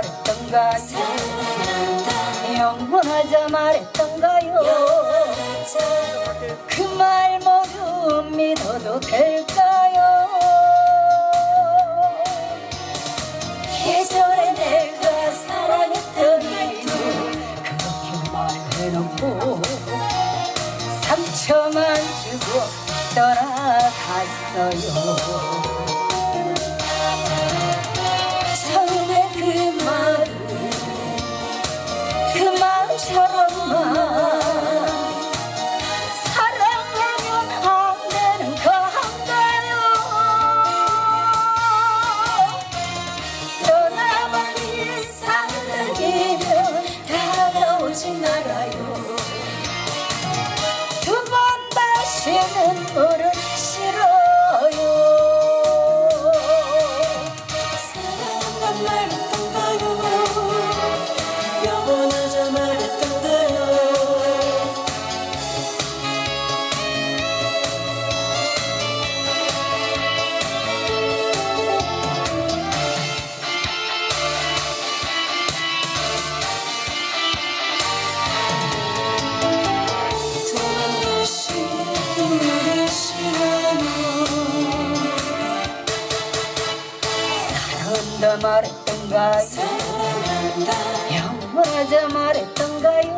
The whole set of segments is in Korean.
말했던가요. 영원하자 말했던가요. 그 말 모두 믿어도 될까요. 예전에 내가 사랑했던 이유 그렇게 말해놓고 상처만 주고 떠나갔어요 마음처럼만 사랑하면 안 되는 건가요. 떠나버린 사랑이면 다가오지 말아요 사랑한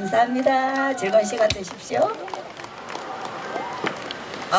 감사합니다. 즐거운 시간 되십시오